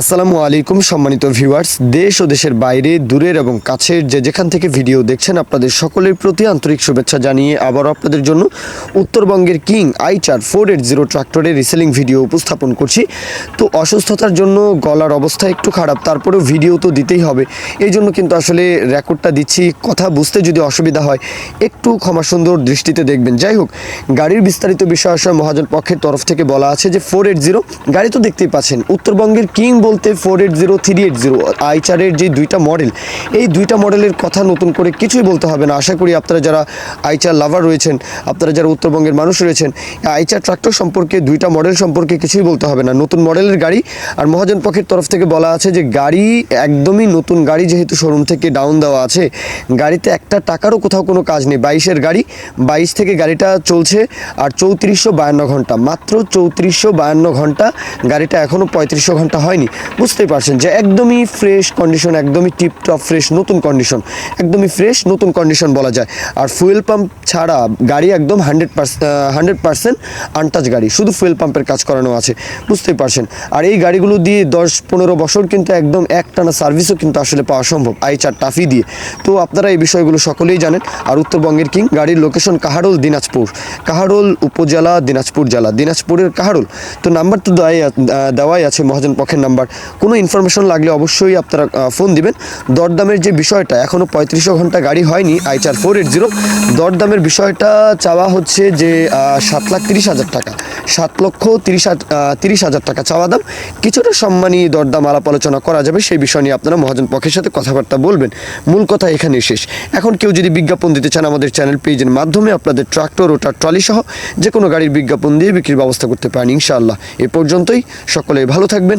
আসসালামু আলাইকুম, সম্মানিত ভিউয়ার্স। দেশ ও দেশের বাইরে, দূরের এবং কাছের যে যেখান থেকে ভিডিও দেখছেন, আপনাদের সকলের প্রতি আন্তরিক শুভেচ্ছা জানিয়ে আবারও আপনাদের জন্য উত্তরবঙ্গের king Eicher four eight zero ট্রাক্টরের রিসেলিং ভিডিও উপস্থাপন করছি। তো অসুস্থতার জন্য গলার অবস্থা একটু খারাপ, তারপরেও ভিডিও তো দিতেই হবে। এই জন্য কিন্তু আসলে রেকর্ডটা দিচ্ছি। কথা বুঝতে যদি অসুবিধা হয়, একটু ক্ষমা সুন্দর দৃষ্টিতে দেখবেন। যাই হোক, গাড়ির বিস্তারিত বিষয় আসলে মহাজন পক্ষের তরফ থেকে বলা আছে যে ফোর এইট জিরো, গাড়ি তো দেখতেই পাচ্ছেন, উত্তরবঙ্গের কিং বলতে four eight zero three eight zero আইচারের যে দুইটা মডেল এই দুইটা মডেলের কথা নতুন করে কিছুই বলতে হবে না। আশা করি আপনারা যারা আইচার লাভার রয়েছেন, আপনারা যারা উত্তরবঙ্গের মানুষ রয়েছেন আইচার ট্রাক্টর সম্পর্কে, দুইটা মডেল সম্পর্কে কিছুই বলতে হবে না। নতুন মডেলের গাড়ি, আর মহাজন পক্ষের তরফ থেকে বলা আছে যে গাড়ি একদমই নতুন গাড়ি যেহেতু শোরুম থেকে ডাউন দেওয়া আছে, গাড়িতে একটা টাকারও কোথাও কোনো কাজ নেই। বাইশের গাড়ি, বাইশ থেকে গাড়িটা চলছে, আর চৌত্রিশশো বায়ান্ন ঘণ্টা, মাত্র চৌত্রিশশো বায়ান্ন ঘণ্টা গাড়িটা এখনও পঁয়ত্রিশশো ঘণ্টা হয়নি। বুঝতেই পারছেন যে একদমই ফ্রেশ কন্ডিশন একদমই টিপ টপ ফ্রেশ নতুন কন্ডিশন একদমই ফ্রেশ নতুন কন্ডিশন বলা যায়। আর ফুয়েল পাম্প ছাড়া গাড়ি একদম হান্ড্রেড হান্ড্রেড পার্সেন্ট আনটাচ গাড়ি, শুধু ফুয়েল পাম্পের কাজ করানো আছে, বুঝতেই পারছেন। আর এই গাড়িগুলো দিয়ে দশ পনেরো বছর কিন্তু একদম একটানা সার্ভিসও কিন্তু আসলে পাওয়া সম্ভব, আই চার টাফি দিয়ে। তো আপনারা এই বিষয়গুলো সকলেই জানেন। আর উত্তরবঙ্গের কিং, গাড়ির লোকেশন কাহারোল, দিনাজপুর। কাহারোল উপজেলা, দিনাজপুর জেলা, দিনাজপুরের কাহারোল। তো নাম্বার তো দেওয়াই দেওয়াই আছে মহাজন পক্ষের নাম্বার কোনো ইনফরমেশন লাগলে অবশ্যই আপনারা ফোন দিবেন। দরদামের যে বিষয়টা এখনও পঁয়ত্রিশশো ঘণ্টা গাড়ি হয়নি, আই চার ফোর এইট জিরো দরদামের বিষয়টা চাওয়া হচ্ছে যে সাত লাখ তিরিশ হাজার টাকা। সাত লক্ষ তিরিশ তিরিশ হাজার টাকা চাওয়া দাম। কিছুটা সম্মানী দরদাম আলাপ আলোচনা করা যাবে, সেই বিষয় নিয়ে আপনারা মহাজন পক্ষের সাথে কথাবার্তা বলবেন। মূল কথা এখানে শেষ। এখন কেউ যদি বিজ্ঞাপন দিতে চান আমাদের চ্যানেল পেজের মাধ্যমে, আপনাদের ট্রাক্টর ও ট্রলি সহ যে কোনো গাড়ির বিজ্ঞাপন দিয়ে বিক্রির ব্যবস্থা করতে পারেন, ইনশাআল্লাহ। এ পর্যন্তই। সকলে ভালো থাকবেন।